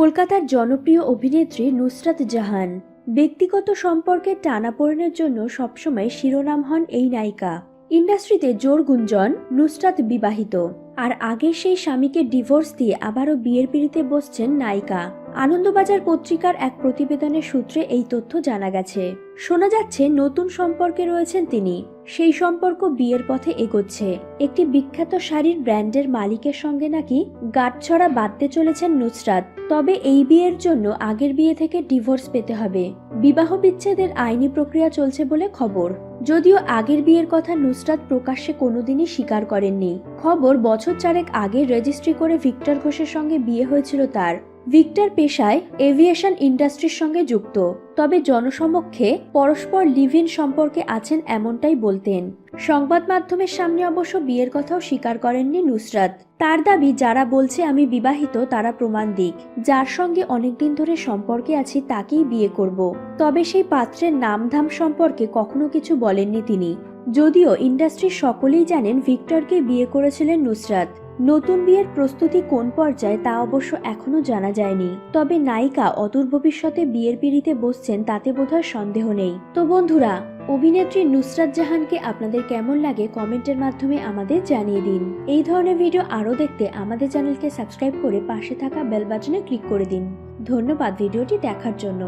কলকাতার জনপ্রিয় অভিনেত্রী নুসরাত জাহান। ব্যক্তিগত সম্পর্কের টানাপোড়েনের জন্য সবসময় শিরোনাম হন এই নায়িকা। ইন্ডাস্ট্রিতে জোর গুঞ্জন, নুসরাত বিবাহিত। আর আগের সেই স্বামীকে ডিভোর্স দিয়ে আবারও বিয়ের পিড়িতে বসছেন নায়িকা। আনন্দবাজার পত্রিকার এক প্রতিবেদনের সূত্রে এই তথ্য জানা গেছে। শোনা যাচ্ছে, নতুন সম্পর্কে রয়েছেন তিনি। সেই সম্পর্ক বিয়ের পথে এগোচ্ছে। একটি বিখ্যাত শাড়ির ব্র্যান্ডের মালিকের সঙ্গে নাকি গাঁটছড়া বাঁধতে চলেছেন নুসরাত। তবে এই বিয়ের জন্য আগের বিয়ে থেকে ডিভোর্স পেতে হবে। বিবাহ বিচ্ছেদের আইনি প্রক্রিয়া চলছে বলে খবর। যদিও আগের বিয়ের কথা নুসরাত প্রকাশ্যে কোনোদিনই স্বীকার করেননি। খবর বছর চারেক আগে রেজিস্ট্রি করে ভিক্টর ঘোষের সঙ্গে বিয়ে হয়েছিল তার। ভিক্টর পেশায় এভিয়েশন ইন্ডাস্ট্রির সঙ্গে যুক্ত। তবে জনসমক্ষে পরস্পর লিভ ইন সম্পর্কে আছেন এমনটাই বলতেন। সংবাদ মাধ্যমের সামনে অবশ্য বিয়ের কথাও স্বীকার করেননি নুসরাত। তার দাবি, যারা বলছে আমি বিবাহিত, তারা প্রমাণ দিক। যার সঙ্গে অনেকদিন ধরে সম্পর্কে আছি, তাকেই বিয়ে করব। তবে সেই পাত্রের নামধাম সম্পর্কে কখনো কিছু বলেননি তিনি। যদিও ইন্ডাস্ট্রির সকলেই জানেন ভিক্টরকে বিয়ে করেছিলেন নুসরাত। নতুন বিয়ের প্রস্তুতি কোন পর্যায়ে তা অবশ্য এখনও জানা যায়নি। তবে নায়িকা অদূর ভবিষ্যতে বিয়ের পিড়িতে বসছেন তাতে বোধহয় সন্দেহ নেই। তো বন্ধুরা, অভিনেত্রী নুসরাত জাহানকে আপনাদের কেমন লাগে কমেন্টের মাধ্যমে আমাদের জানিয়ে দিন। এই ধরনের ভিডিও আরও দেখতে আমাদের চ্যানেলকে সাবস্ক্রাইব করে পাশে থাকা বেল বাটনে ক্লিক করে দিন। ধন্যবাদ ভিডিওটি দেখার জন্য।